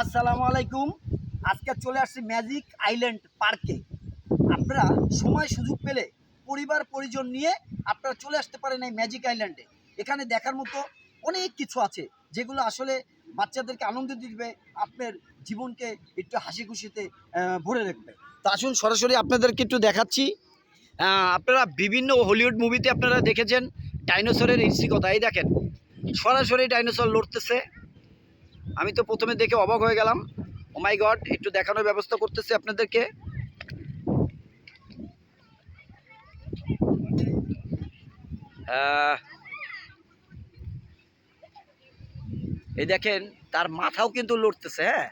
আসসালামু আলাইকুম। আজকে চলে আসছি ম্যাজিক আইল্যান্ড পার্কে। আপনারা সময় সুযোগ পেলে পরিবার পরিজন নিয়ে আপনারা চলে আসতে পারেন এই ম্যাজিক আইল্যান্ডে। এখানে দেখার মতো অনেক কিছু আছে যেগুলো আসলে বাচ্চাদেরকে আনন্দ দিবে আপনার জীবনকে একটু হাসি খুশিতে ভরে রাখবে। তা আসুন সরাসরি আপনাদেরকে একটু দেখাচ্ছি। আপনারা বিভিন্ন হলিউড মুভিতে আপনারা দেখেছেন ডাইনোসরের কথা এই দেখেন সরাসরি ডাইনোসর লড়তেছে। আমি তো প্রথমে দেখে অবাক হয়ে গেলাম। ও মাই গড একটু দেখানোর ব্যবস্থা করতেছি আপনাদেরকে। এই দেখেন, তার মাথাও কিন্তু লড়তেছে হ্যাঁ?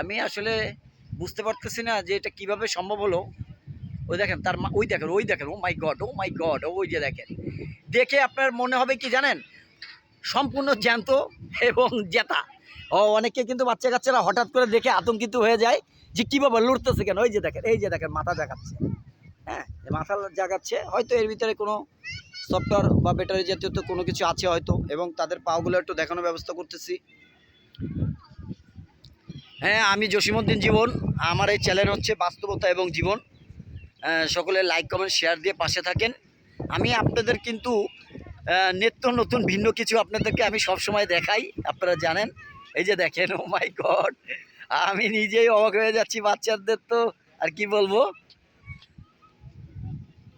আমি আসলে বুঝতে পারতেছি না যে এটা কীভাবে সম্ভব হলো। ওই দেখেন, তার ওই দেখেন ওই দেখেন ও মাই গড ও মাই গড ও ওই যে দেখেন। দেখে আপনার মনে হবে কি জানেন? সম্পূর্ণ জ্যান্ত এবং জেতা। ও, অনেকে কিন্তু বাচ্চা কাচ্চারা হঠাৎ করে দেখে আতঙ্কিত হয়ে যায় যে কীভাবে লড়তেছে কেন? ওই যে দেখেন, এই যে দেখেন, মাথা জাগাচ্ছে হ্যাঁ মাথা জাগাচ্ছে হয়তো এর ভিতরে কোনো সফটওয়্যার বা ব্যাটারি জাতীয় তো কোনো কিছু আছে হয়তো, এবং তাদের পাগুলো একটু দেখানোর ব্যবস্থা করতেছি। হ্যাঁ আমি জসিমউদ্দিন জীবন। আমার এই চ্যানেল হচ্ছে বাস্তবতা এবং জীবন। সকলে লাইক কমেন্ট শেয়ার দিয়ে পাশে থাকেন। আমি আপনাদের কিন্তু নিত্য নতুন ভিন্ন কিছু আপনাদেরকে আমি সব সময় দেখাই, আপনারা জানেন। এই যে দেখেন ও মাই গড আমি নিজেই অবাক হয়ে যাচ্ছি বাচ্চাদের তো, আর কি বলব?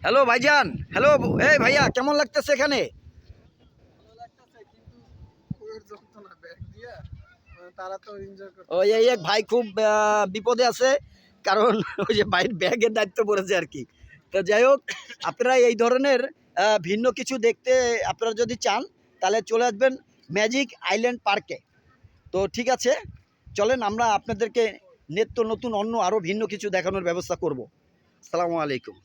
হ্যালো ভাইজান হ্যালো এই ভাইয়া, কেমন লাগতেছে এখানে? ওই এক ভাই খুব বিপদে আছে, কারণ ওই যে ভাইয়ের ব্যাগের দায়িত্ব পড়েছে আর কি। তো যাই হোক, আপনারা এই ধরনের ভিন্ন কিছু দেখতে আপনারা যদি চান, তাহলে চলে আসবেন ম্যাজিক আইল্যান্ড পার্কে। তো ঠিক আছে, চলেন আমরা আপনাদেরকে নিত্য নতুন, অন্য আরও ভিন্ন কিছু দেখানোর ব্যবস্থা করব। আসসালামু আলাইকুম।